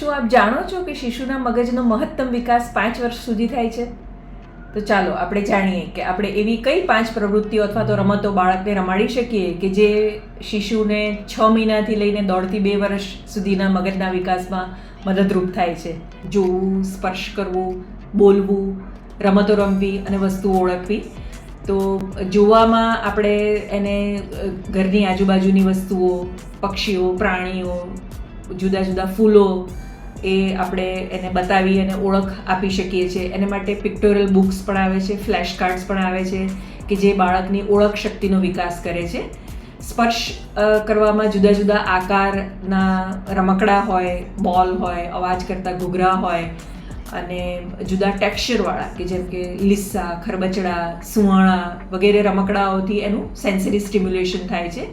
શું આપ જાણો છો કે શિશુના મગજનો મહત્તમ વિકાસ પાંચ વર્ષ સુધી થાય છે? તો ચાલો, આપણે જાણીએ કે આપણે એવી કઈ પાંચ પ્રવૃત્તિઓ અથવા તો રમતો બાળકને રમાડી શકીએ કે જે શિશુને છ મહિનાથી લઈને દોઢથી બે વર્ષ સુધીના મગજના વિકાસમાં મદદરૂપ થાય છે? જોવું, સ્પર્શ કરવું, બોલવું, રમતો રમવી અને વસ્તુઓ ઓળખવી. તો જોવામાં આપણે એને ઘરની આજુબાજુની વસ્તુઓ, પક્ષીઓ, પ્રાણીઓ જુદા જુદા ફૂલો એ આપણે એને બતાવી અને ઓળખ આપી શકીએ છીએ. એને માટે પિક્ટોરિયલ બુક્સ પણ આવે છે ફ્લેશ કાર્ડ્સ પણ આવે છે કે જે બાળકની ઓળખ શક્તિનો વિકાસ કરે છે. સ્પર્શ કરવામાં જુદા જુદા આકારના રમકડા હોય, બોલ હોય, અવાજ કરતા ઘૂઘરા હોય અને જુદા ટેક્સચરવાળા કે જેમ કે લીસ્સા, ખરબચડા સુવાણા વગેરે રમકડાઓથી એનું સેન્સરી સ્ટિમ્યુલેશન થાય છે.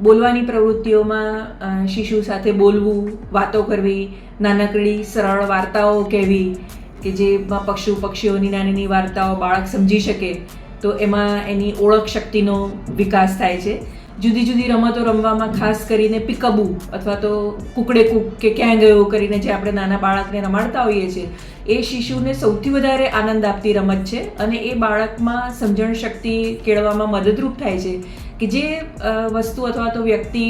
બોલવાની પ્રવૃત્તિઓમાં શિશુ સાથે બોલવું, વાતો કરવી, નાનકડી, સરળ વાર્તાઓ કહેવી, કે જેમાં પક્ષુ પક્ષીઓની નાની નાની વાર્તાઓ બાળક સમજી શકે, તો એમાં એની ઓળખ શક્તિનો વિકાસ થાય છે. જુદી જુદી રમતો રમવામાં ખાસ કરીને પિકબુ અથવા તો કુકડે કુક કે ક્યાં ગયો કરીને જે આપણે નાના બાળકને રમાડતા હોઈએ છીએ, એ શિશુને સૌથી વધારે આનંદ આપતી રમત છે અને એ બાળકમાં સમજણ શક્તિ કેળવામાં મદદરૂપ થાય છે કે જે વસ્તુ અથવા તો વ્યક્તિ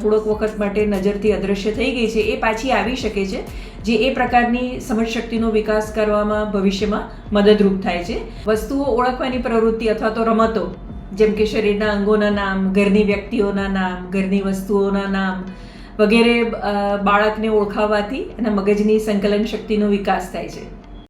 થોડોક વખત માટે નજરથી અદૃશ્ય થઈ ગઈ છે એ પાછી આવી શકે છે, જે એ પ્રકારની સમજ શક્તિનો વિકાસ કરવામાં ભવિષ્યમાં મદદરૂપ થાય છે. વસ્તુઓ ઓળખવાની પ્રવૃત્તિ અથવા તો રમતો જેમ કે શરીરના અંગોના નામ, ઘરની વ્યક્તિઓના નામ, ઘરની વસ્તુઓના નામ વગેરે બાળકને ઓળખાવવાથી એના મગજની સંકલન શક્તિનો વિકાસ થાય છે.